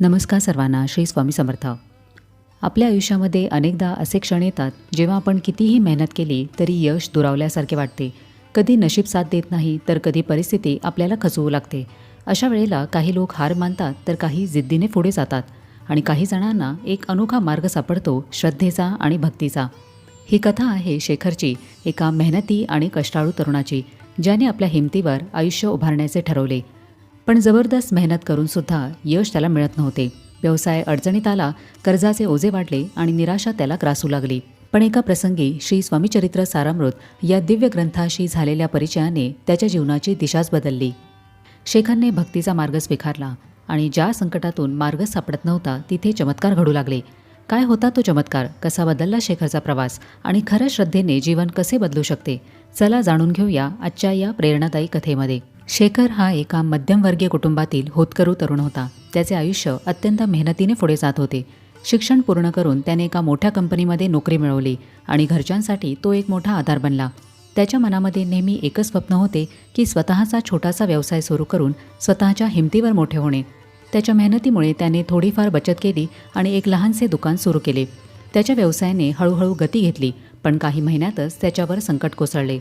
नमस्कार सर्वांना श्री स्वामी समर्थ. आपल्या आयुष्यामध्ये अनेकदा असे क्षण येतात जेव्हा आपण कितीही मेहनत केली तरी यश दुरावल्यासारखे वाटते. कधी नशीब साथ देत नाही तर कधी परिस्थिती आपल्याला खचवू लागते. अशा वेळेला काही लोक हार मानतात तर काही जिद्दीने पुढे जातात. आणि काही जणांना एक अनोखा मार्ग सापडतो श्रद्धेचा आणि भक्तीचा. ही कथा आहे शेखरची एका मेहनती आणि कष्टाळू तरुणाची ज्याने आपल्या हिमतीवर आयुष्य उभारण्याचे ठरवले. पण जबरदस्त मेहनत करून सुद्धा यश त्याला मिळत नव्हते. व्यवसाय अडचणीत आला कर्जाचे ओझे वाढले आणि निराशा त्याला ग्रासू लागली. पण एका प्रसंगी श्री स्वामीचरित्र सारामृत या दिव्य ग्रंथाशी झालेल्या परिचयाने त्याच्या जीवनाची दिशाच बदलली. शेखरने भक्तीचा मार्ग स्वीकारला आणि ज्या संकटातून मार्ग सापडत नव्हता तिथे चमत्कार घडू लागले. काय होता तो चमत्कार? कसा बदलला शेखरचा प्रवास? आणि खऱ्या श्रद्धेने जीवन कसे बदलू शकते? चला जाणून घेऊया आजच्या या प्रेरणादायी कथेमध्ये. शेखर हा एका मध्यमवर्गीय कुटुंबातील होतकरू तरुण होता. त्याचे आयुष्य अत्यंत मेहनतीने पुढे जात होते. शिक्षण पूर्ण करून त्याने एका मोठ्या कंपनीमध्ये नोकरी मिळवली आणि घरच्यांसाठी तो एक मोठा आधार बनला. त्याच्या मनामध्ये नेहमी एकच स्वप्न होते की स्वतःचा छोटासा व्यवसाय सुरू करून स्वतःच्या हिमतीवर मोठे होणे. त्याच्या मेहनतीमुळे त्याने थोडीफार बचत केली आणि एक लहानसे दुकान सुरू केले. त्याच्या व्यवसायाने हळूहळू गती घेतली पण काही महिन्यातच त्याच्यावर संकट कोसळले.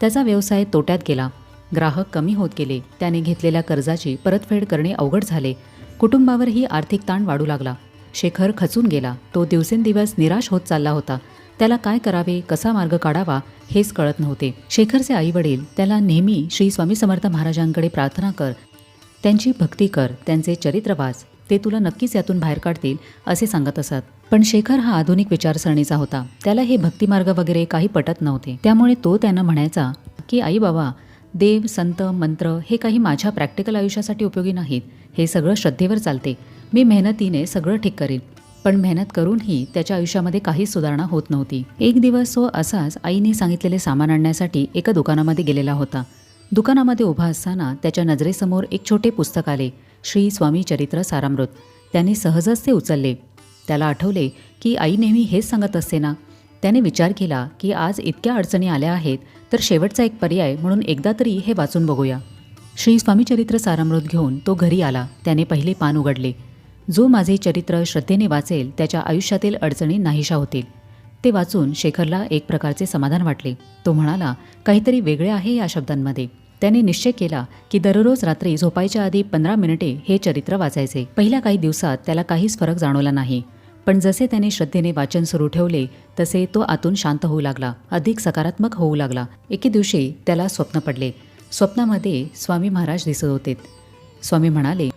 त्याचा व्यवसाय तोट्यात गेला. ग्राहक कमी होत गेले. त्याने घेतलेल्या कर्जाची परतफेड करणे अवघड झाले. कुटुंबावरही आर्थिक ताण वाढू लागला. शेखर खचून गेला. तो दिवसेंदिवस निराश होत चालला होता. त्याला काय करावे कसा मार्ग काढावा हेच कळत नव्हते. शेखरचे आई वडील त्याला नेहमी श्री स्वामी समर्थ महाराजांकडे प्रार्थना कर. त्यांची भक्ती कर. त्यांचे चरित्र वाच. ते तुला नक्कीच यातून बाहेर काढतील असे सांगत असत. पण शेखर हा आधुनिक विचारसरणीचा होता. त्याला हे भक्तिमार्ग वगैरे काही पटत नव्हते. त्यामुळे तो त्यांना म्हणायचा की आई बाबा देव संत मंत्र हे काही माझ्या प्रॅक्टिकल आयुष्यासाठी उपयोगी नाहीत. हे सगळं श्रद्धेवर चालते. मी मेहनतीने सगळं ठीक करीन. पण मेहनत करूनही त्याच्या आयुष्यामध्ये काहीच सुधारणा होत नव्हती. एक दिवस तो असाच आईने सांगितलेले सामान आणण्यासाठी एका दुकानामध्ये गेलेला होता. दुकानामध्ये उभा असताना त्याच्या नजरेसमोर एक छोटे पुस्तक आले. श्री स्वामी चरित्र सारामृत. त्याने सहजच ते उचलले. त्याला आठवले की आई नेहमी हेच सांगत असते ना? त्याने विचार केला की आज इतक्या अडचणी आल्या आहेत तर शेवटचा एक पर्याय म्हणून एकदा तरी हे वाचून बघूया. श्री स्वामी चरित्र सारामृत घेऊन तो घरी आला. त्याने पहिले पान उघडले. जो माझे चरित्र श्रद्धेने वाचेल त्याच्या आयुष्यातील अडचणी नाहीशा होतील. ते वाचून शेखरला एक प्रकारचे समाधान वाटले. तो म्हणाला काहीतरी वेगळे आहे या शब्दांमध्ये. त्याने निश्चय केला की दररोज रात्री झोपायच्या आधी पंधरा मिनिटे हे चरित्र वाचायचे. पहिल्या काही दिवसात त्याला काहीच फरक जाणवला नाही. पण जसे त्याने श्रद्धेने वाचन सुरू ठेवले तसे तो आतून शांत होऊ लागला अधिक सकारात्मक होऊ लागला. एके दिवशी त्याला स्वप्न पडले. स्वप्नामध्ये स्वामी महाराज दिसत होते. स्वामी म्हणाले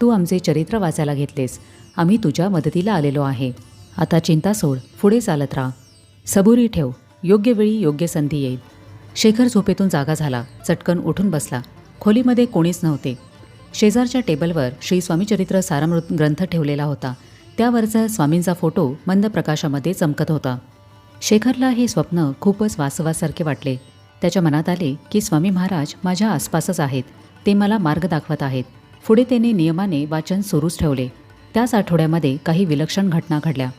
तू आमचे चरित्र वाचायला घेतलेस. आम्ही तुझ्या मदतीला आलेलो आहे. आता चिंता सोड पुढे चालत राहा. सबुरी ठेव. योग्य वेळी योग्य संधी येईल. शेखर झोपेतून जागा झाला. चटकन उठून बसला. खोलीमध्ये कोणीच नव्हते. शेजारच्या टेबलवर श्री स्वामीचरित्र सारामृत ग्रंथ ठेवलेला होता. त्यावरचा स्वामींचा फोटो मंद प्रकाशामध्ये चमकत होता. शेखरला हे स्वप्न खूपच वासवासारखे वाटले. त्याच्या मनात आले की स्वामी महाराज माझ्या आसपासच आहेत. ते मला मार्ग दाखवत आहेत. पुढे त्याने नियमाने वाचन सुरूच ठेवले. त्याच आठवड्यामध्ये काही विलक्षण घटना घडल्या.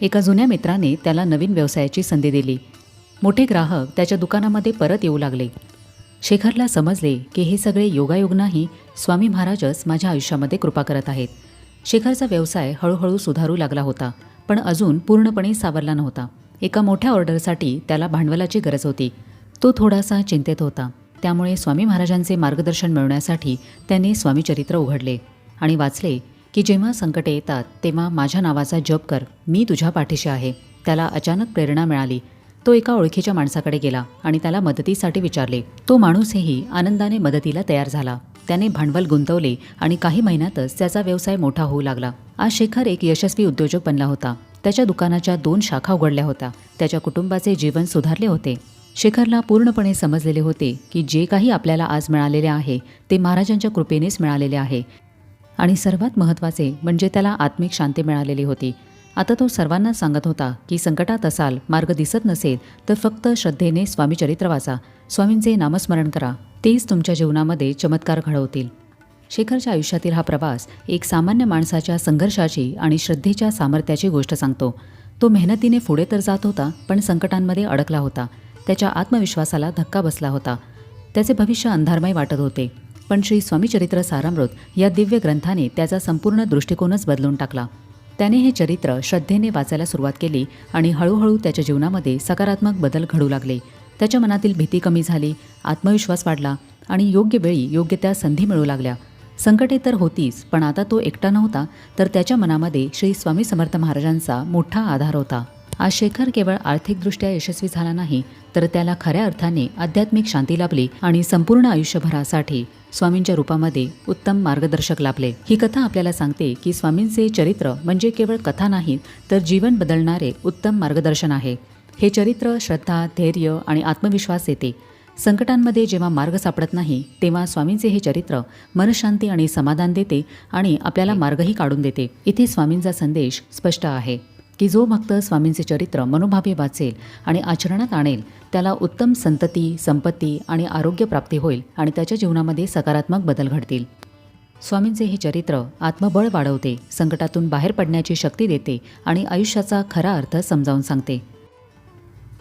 एका जुन्या मित्राने त्याला नवीन व्यवसायाची संधी दिली. मोठे ग्राहक त्याच्या दुकानामध्ये परत येऊ लागले. शेखरला समजले की हे सगळे योगायोग नाही. स्वामी महाराजच माझ्या आयुष्यामध्ये कृपा करत आहेत. शेखरचा व्यवसाय हळूहळू सुधारू लागला होता पण अजून पूर्णपणे सावरला नव्हता. एका मोठ्या ऑर्डरसाठी त्याला भांडवलाची गरज होती. तो थोडासा चिंतेत होता. त्यामुळे स्वामी महाराजांचे मार्गदर्शन मिळवण्यासाठी त्याने स्वामीचरित्र उघडले आणि वाचले की जेव्हा संकटे येतात तेव्हा माझ्या नावाचा जप कर मी तुझ्या पाठीशी आहे. त्याला अचानक प्रेरणा मिळाली. तो एका ओळखीच्या माणसाकडे गेला आणि त्याला मदतीसाठी विचारले. तो माणूसही आनंदाने मदतीला तयार झाला. त्याने भांडवल गुंतवले आणि काही महिन्यातच त्याचा व्यवसाय मोठा होऊ लागला. आज शेखर एक यशस्वी उद्योजक बनला होता. त्याच्या दुकानाच्या दोन शाखा उघडल्या होत्या. त्याच्या कुटुंबाचे जीवन सुधारले होते. शेखरला पूर्णपणे समजलेले होते की जे काही आपल्याला आज मिळालेले आहे ते महाराजांच्या कृपेनेच मिळालेले आहे. आणि सर्वात महत्त्वाचे म्हणजे त्याला आत्मिक शांती मिळालेली होती. आता तो सर्वांना सांगत होता की संकटात असाल मार्ग दिसत नसेल तर फक्त श्रद्धेने स्वामीचरित्र वाचा. स्वामींचे नामस्मरण करा. तेच तुमच्या जीवनामध्ये चमत्कार घडवतील. शेखरच्या आयुष्यातील हा प्रवास एक सामान्य माणसाच्या संघर्षाची आणि श्रद्धेच्या सामर्थ्याची गोष्ट सांगतो. तो मेहनतीने पुढे तर जात होता पण संकटांमध्ये अडकला होता. त्याच्या आत्मविश्वासाला धक्का बसला होता. त्याचे भविष्य अंधारमय वाटत होते. पण श्री स्वामीचरित्र सारामृत या दिव्य ग्रंथाने त्याचा संपूर्ण दृष्टिकोनच बदलून टाकला. त्याने हे चरित्र श्रद्धेने वाचायला सुरुवात केली आणि हळूहळू त्याच्या जीवनामध्ये सकारात्मक बदल घडू लागले. त्याच्या मनातील भीती कमी झाली आत्मविश्वास वाढला आणि योग्य वेळी योग्य त्या संधी मिळू लागल्या. संकटे तर होतीच पण आता तो एकटा नव्हता तर त्याच्या मनामध्ये श्री स्वामी समर्थ महाराजांचा मोठा आधार होता. आज शेखर केवळ आर्थिकदृष्ट्या यशस्वी झाला नाही तर त्याला खऱ्या अर्थाने आध्यात्मिक शांती लाभली आणि संपूर्ण आयुष्यभरासाठी स्वामींच्या रूपामध्ये उत्तम मार्गदर्शक लाभले. ही कथा आपल्याला सांगते की स्वामींचे चरित्र म्हणजे केवळ कथा नाहीत तर जीवन बदलणारे उत्तम मार्गदर्शन आहे. हे चरित्र श्रद्धा धैर्य आणि आत्मविश्वास येते. संकटांमध्ये जेव्हा मार्ग सापडत नाही तेव्हा स्वामींचे हे चरित्र मनशांती आणि समाधान देते आणि आपल्याला मार्गही काढून देते. इथे स्वामींचा संदेश स्पष्ट आहे की जो भक्त स्वामींचे चरित्र मनोभावे वाचेल आणि आचरणात आणेल त्याला उत्तम संतती संपत्ती आणि आरोग्य प्राप्ती होईल आणि त्याच्या जीवनामध्ये सकारात्मक बदल घडतील. स्वामींचे हे चरित्र आत्मबळ वाढवते संकटातून बाहेर पडण्याची शक्ती देते आणि आयुष्याचा खरा अर्थ समजावून सांगते.